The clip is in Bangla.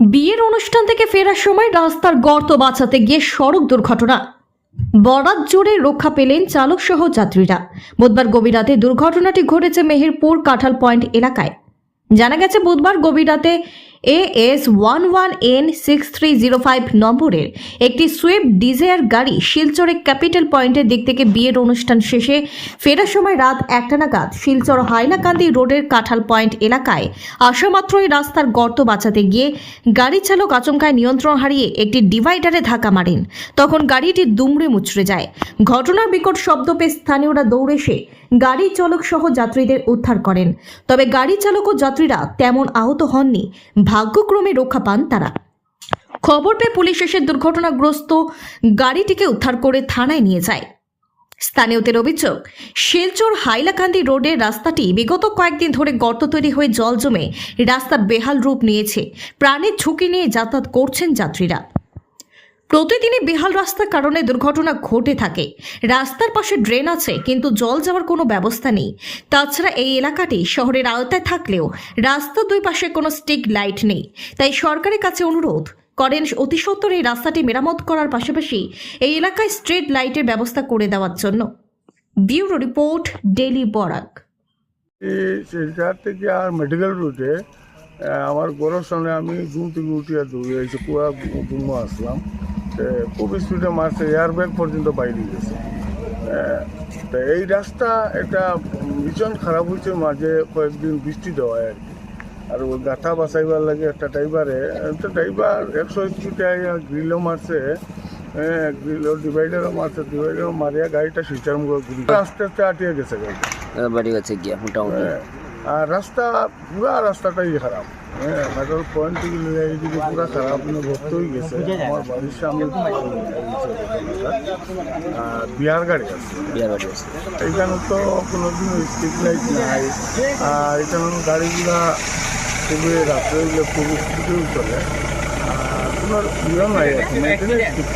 বিয়ের অনুষ্ঠান থেকে ফেরার সময় রাস্তার গর্ত বাঁচাতে গিয়ে সড়ক দুর্ঘটনা। বরাত জোরে রক্ষা পেলেন চালক সহ যাত্রীরা। বুধবার গভীর রাতে দুর্ঘটনাটি ঘটেছে মেহেরপুর কাঁঠাল পয়েন্ট এলাকায়। জানা গেছে, বুধবার গভীর রাতে A S one one N six three zero five নম্বরের একটি সুইফট ডিজায়ার গাড়ি শিলচরে ক্যাপিটাল পয়েন্টের দিক থেকে বিয়ের অনুষ্ঠান শেষে ফেরার সময় রাত একটা নাগাদ শিলচর হাইলাকান্দি রোডের কাঁঠাল পয়েন্ট এলাকায় আসা মাত্রই রাস্তার গর্ত বাঁচাতে গিয়ে গাড়ি চালক আচমকায় নিয়ন্ত্রণ হারিয়ে একটি ডিভাইডারে ধাক্কা মারেন। তখন গাড়িটি দুমড়ে মুচড়ে যায়। ঘটনার বিকট শব্দ পেয়ে স্থানীয়রা দৌড়ে এসে গাড়ি চালক সহ যাত্রীদের উদ্ধার করেন। তবে গাড়ি চালক ও যাত্রীরা তেমন আহত হননি। ভাগ্যক্রমে রক্ষা পান তারা। খবর পেয়ে পুলিশ এসে দুর্ঘটনাগ্রস্ত গাড়িটিকে উদ্ধার করে থানায় নিয়ে যায়। স্থানীয়দের অভিযোগ, শিলচর হাইলাকান্দি রোডের রাস্তাটি বিগত কয়েকদিন ধরে গর্ত তৈরি হয়ে জল জমে রাস্তা বেহাল রূপ নিয়েছে। প্রাণের ঝুঁকি নিয়ে যাতায়াত করছেন যাত্রীরা। প্রতিদিনই বেহাল রাস্তার কারণে দুর্ঘটনা ঘটে থাকে। রাস্তার পাশে ড্রেন আছে, কিন্তু জল যাওয়ার কোনো ব্যবস্থা নেই। তাছাড়া এই এলাকাটি শহরের আওতায় থাকলেও রাস্তার দুই পাশে কোনো স্ট্রিক লাইট নেই। তাই সরকারের কাছে অনুরোধ করেন অতি সত্বর এই রাস্তাটি মেরামত করার পাশাপাশি এই এলাকায় স্ট্রিট লাইটের ব্যবস্থা করে দেওয়ার জন্য। Bureau report daily Barak. Silchar থেকে আর মেডিকেল রুটে আমার ঘরের সামনে আমি ঘুম থেকে উঠিয়া এসে ঘুমো আসলাম। খুব স্পিডে মারছে এয়ার ব্যাগ পর্যন্ত বাইরে গেছে। তো এই রাস্তা একটা ভীষণ খারাপ হয়েছে মাঝে কয়েকদিন বৃষ্টি দেওয়ায় আর কি। আর ওই গাথা বাঁচাইবার লাগে একটা ড্রাইভারে একটা ড্রাইভার একশো স্পিডে গ্রিলও মারছে হ্যাঁ গ্রিলও ডিভাইডারও মারছে ডিভাইডারও মারিয়া গাড়িটা শিলচার মুখে আস্তে আস্তে আটিয়ে গেছে গাড়িটা। বাড়ি কাছে গিয়া মোটামুটি। হ্যাঁ, আর রাস্তা পুরা রাস্তাটাই খারাপ। হ্যাঁ মেট্রোল পয়েন্ট থেকে নিয়ে এইদিকে পুরা খারাপ মানে ভর্তি হয়ে গেছে। আমার বাড়ির সামনে আর বিহার গাড়ি আছে। বিয়ার বাড়ি আছে। এখানে তো কোনোদিন স্ট্রিট লাইট নাই। আর এখানে গাড়িগুলা খুবই রাত্রে হইলে খুব স্পিডেও চলে। আর কোনো ইয়ে নাই এখন মেনটেনেন্স ঠিক